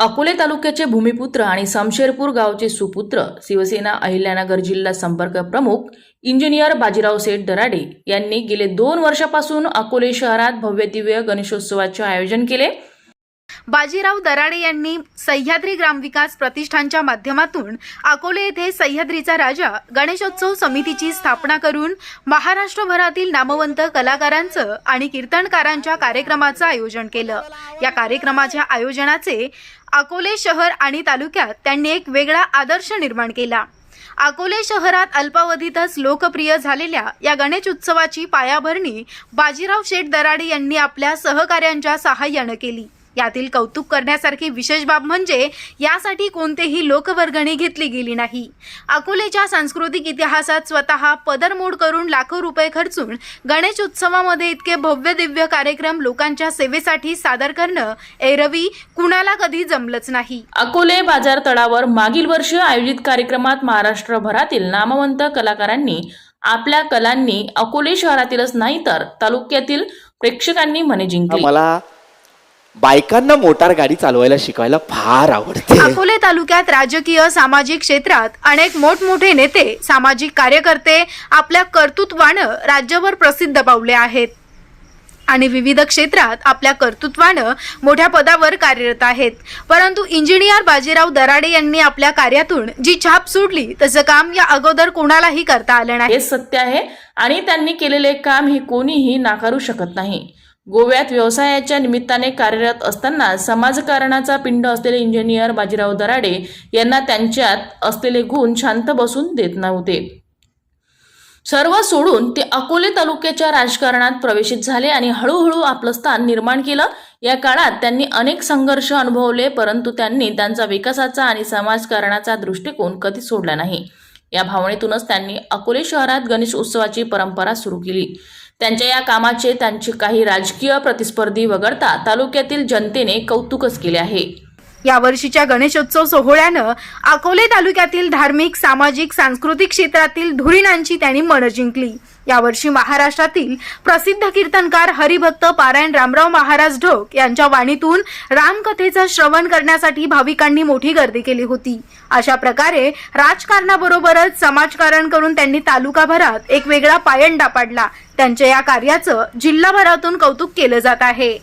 अकोले तालुक्याचे भूमिपुत्र आणि समशेरपूर गावचे सुपुत्र शिवसेना अहिल्यानगर जिल्हा संपर्क प्रमुख इंजिनियर बाजीराव सेठ दराडे यांनी गेले दोन वर्षापासून अकोले शहरात भव्यदिव्य गणेशोत्सवाचे आयोजन केले. बाजीराव दराडे यांनी सह्याद्री ग्रामविकास प्रतिष्ठानच्या माध्यमातून अकोले येथे सह्याद्रीचा राजा गणेशोत्सव समितीची स्थापना करून महाराष्ट्रभरातील नामवंत कलाकारांचं आणि कीर्तनकारांच्या कार्यक्रमाचं आयोजन केलं. या कार्यक्रमाच्या आयोजनाचे अकोले शहर आणि तालुक्यात त्यांनी एक वेगळा आदर्श निर्माण केला. अकोले शहरात अल्पावधीतच लोकप्रिय झालेल्या या गणेश उत्सवाची पायाभरणी बाजीराव शेठ दराडे यांनी आपल्या सहकाऱ्यांच्या सहाय्यानं केली. यातील कौतुक करण्यासारखी विशेष बाब म्हणजे यासाठी कोणतेही लोकवर्गणी घेतली गेली नाही. अकोलेच्या सांस्कृतिक इतिहासात स्वतः पदरमोड करून लाखो रुपये खर्चून गणेश उत्सवामध्ये इतके भव्य दिव्य कार्यक्रम लोकांच्या सेवेसाठी सादर करणं एरवी कुणाला कधी जमलंच नाही. अकोले बाजार तळावर मागील वर्षी आयोजित कार्यक्रमात महाराष्ट्रभरातील नामवंत कलाकारांनी आपल्या कलांनी अकोले शहरातीलच नाही तर तालुक्यातील प्रेक्षकांनी मने जिंकली. मला बायकांना मोटार गाडी चालवायला शिकवायला फार आवडते. अकोले तालुक्यात राजकीय सामाजिक क्षेत्रात अनेक मोठमोठे नेते सामाजिक कार्यकर्ते आपल्या कर्तृत्वानं राज्यभर प्रसिद्ध पावले आहेत. आणि विविध क्षेत्रात आपल्या कर्तृत्वानं मोठ्या पदावर कार्यरत आहेत. परंतु इंजिनियर बाजीराव दराडे यांनी आपल्या कार्यातून जी छाप सोडली तसं काम या अगोदर कोणालाही करता आलं नाही. हे सत्य आहे आणि त्यांनी केलेले काम हे कोणीही नाकारू शकत नाही. गोव्यात व्यवसायाच्या निमित्ताने कार्यरत असताना समाजकारणाचा पिंड असलेले इंजिनियर बाजीराव दराडे यांना त्यांच्यात असलेले गुण शांत बसून देत नव्हते. सर्व सोडून ते अकोले तालुक्याच्या राजकारणात प्रवेशित झाले आणि हळूहळू आपलं स्थान निर्माण केलं. या काळात त्यांनी अनेक संघर्ष अनुभवले परंतु त्यांनी त्यांचा विकासाचा आणि समाजकारणाचा दृष्टिकोन कधी सोडला नाही. या भावनेतूनच त्यांनी अकोले शहरात गणेश उत्सवाची परंपरा सुरू केली. त्यांच्या या कामाचे त्यांचे काही राजकीय प्रतिस्पर्धी वगळता तालुक्यातील जनतेने कौतुकच केले आहे. यावर्षीच्या गणेशोत्सव सोहळ्यानं अकोले तालुक्यातील धार्मिक सामाजिक सांस्कृतिक क्षेत्रातील धुरीणांची त्यांनी मनं जिंकली. यावर्षी महाराष्ट्रातील प्रसिद्ध कीर्तनकार हरिभक्त पारायण रामराव महाराज ढोक यांच्या वाणीतून रामकथेचं श्रवण करण्यासाठी भाविकांनी मोठी गर्दी केली होती. अशा प्रकारे राजकारणाबरोबरच समाजकारण करून त्यांनी तालुकाभरात एक वेगळा पायंडा पाडला. त्यांच्या या कार्याचं जिल्हाभरातून कौतुक केलं जात आहे.